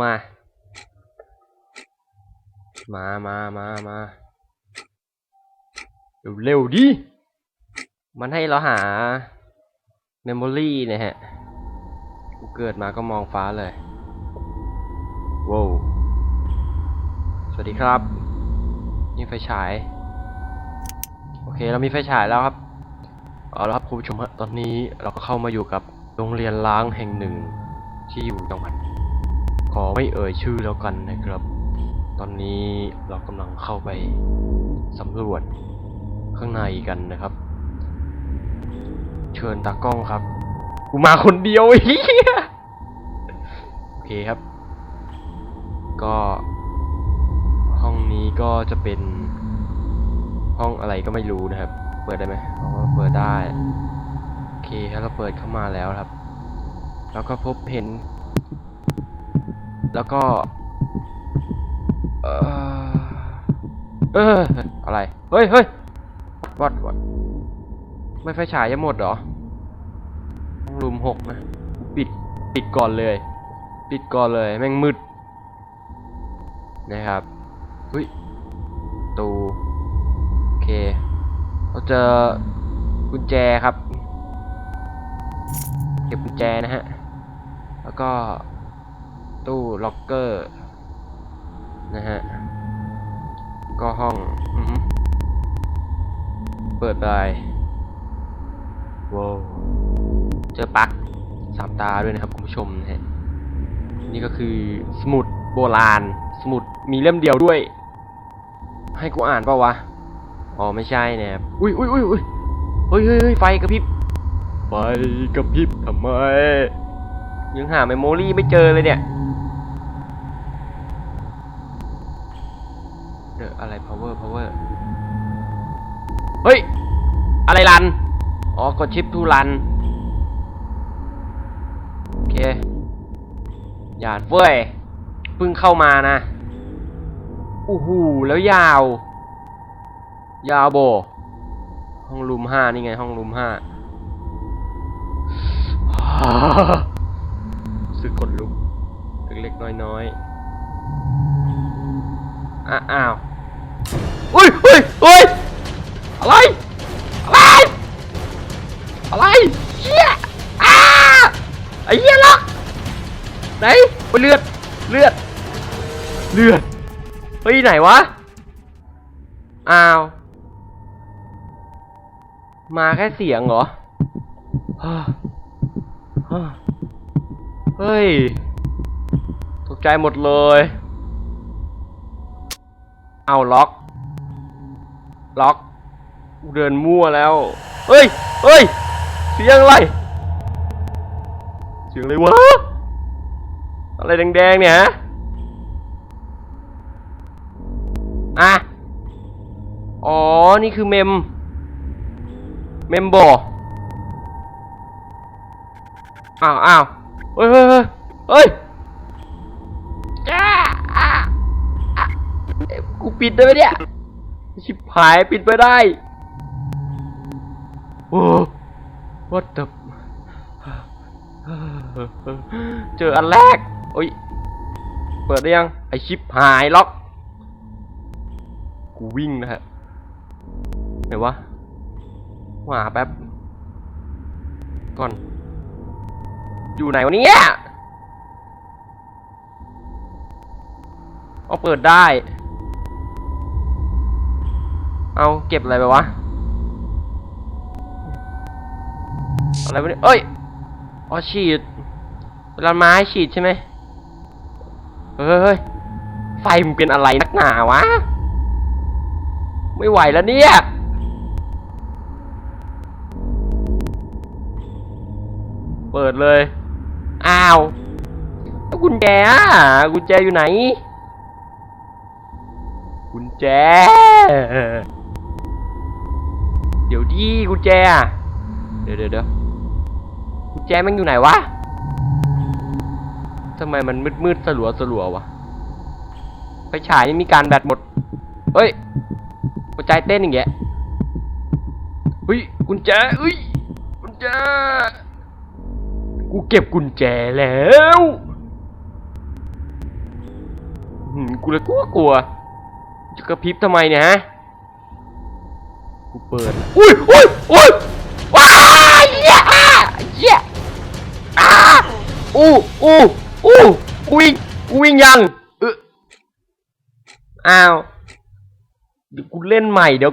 มา มามามามาเร็วดิ มันให้เราหา เมมโมรี่นะฮะ กูเกิดมาก็มองฟ้าเลยว้าวสวัสดีครับ นี่ไฟฉาย โอเค เรามีไฟฉายแล้วครับเอาละครับคุณผู้ชมฮะตอนนี้เราก็เข้ามาอยู่กับโรงเรียนล้างแห่งหนึ่งที่อยู่จังหวัด ขอไม่เอ่ยชื่อแล้วกันนะครับ ตอนนี้เรากำลังเข้าไปสำรวจข้างในกันนะครับ เชิญตากล้องครับ กูมาคนเดียวอ้เหี้ยโอเคครับ ก็ ห้องนี้ก็จะเป็นห้องอะไรก็ไม่รู้นะครับ เปิดได้ไหมอ๋อเปิดได้ โอเคครับเราเปิดเข้ามาแล้วครับ แล้วก็พบเห็น แล้วก็ เออเอออะไร เฮ้ยเฮ้ยวัดวัดไม่ไฟฉายจะหมดเหรอรูมหกนะ ปิด ปิดก่อนเลย ปิดก่อนเลย แม่งมืด นะครับเฮ้ยตูโอเค เราเจอกุญแจครับ เก็บกุญแจนะฮะ แล้วก็ ตู้ล็อกเกอร์นะฮะ ก็ห้องอือหือเปิดไปว้าวเจอปลักสามตาด้วยนะครับคุณผู้ชมนะฮะ นี่ก็คือสมุดโบราณ สมุดมีเล่มเดียวด้วย ให้กูอ่านเปล่าวะ อ๋อไม่ใช่นะครับอุ้ยอุ้ยอุ้ยอุ้ยเฮ้ยเฮ้ยเฮ้ยไฟกระพริบ ไฟกระพริบทำไม ยังหาเมมโมรี่ไม่เจอเลยเนี่ย เด อะไร power power เฮ้ย อะไรรัน อ๋อ กดชิปทูรัน โอเคอย่าเฟ้ยเพิ่งเข้ามานะอู้หูแล้วยาว ยาวโบ ห้องรูมห้านี่ไง ห้องรูมห้าสึกขนลุก เล็กๆน้อยๆอะอ้าว อุ้ยอุ้ยอุ้ยอะไร อะไร อะไรเหี้ยอ้าไอ้เหี้ยล็อกไหนไปเลือด เลือด เลือด เฮ้ย ไหนวะ อ้าว มาแค่เสียงเหรอ เฮ้ย ตกใจหมดเลย เอาล็อก ล็อกเดินมั่วแล้ว เฮ้ย เฮ้ย เสียงอะไร เสียงอะไรวะ อะไรแดงๆเนี่ยฮะ อะ อ๋อ นี่คือเมม เมมบอ้าวอ้าวเฮ้ยเฮ้ยเฮ้ยเฮ้ยกูปิดได้ไหมเนี่ย ชิบหายปิดไม่ได้โอ้ what the เจออันแรก โอ้ย เปิดได้ยัง ไอชิปหายล็อก กูวิ่งนะฮะไหนวะหาแป๊บ ก่อน อยู่ไหนวะเนี่ย เอาเปิดได้ เอาเก็บอะไรไปวะ อะไรวะเนี่ยเอ้ย อ๋อฉีดเวลาไม้ฉีดใช่ไหมเฮ้ย ไฟมันเป็นอะไรนักหนาวะ ไม่ไหวแล้วเนี่ยเปิดเลย อ้าวแล้วกุญแจอะกุญแจอยู่ไหน กุญแจ เดี๋ยวดีกุญแจอะเดี๋ยวเดี๋ยวเดี๋ยวกุญแจมันอยู่ไหนวะทำไมมันมืดมืดสลัวสลัววะไฟฉายนี่มีการแบตหมดเฮ้ยหัวใจเต้นอย่างเงี้ยเฮ้ยกุญแจเฮ้ยกุญแจกูเก็บกุญแจแล้วมกูเลยกลัวกลัวจะกระพริบทำไมเนี่ยฮะ กูเปิดอุ้ยอุ้ยอุ้ยว้ายเหี้ยอะเหี้ยอ่าอู้อู้อู้กูวิ่งกูวิ่งยังเอออ้าวเดี๋ยวกูเล่นใหม่เดี๋ยว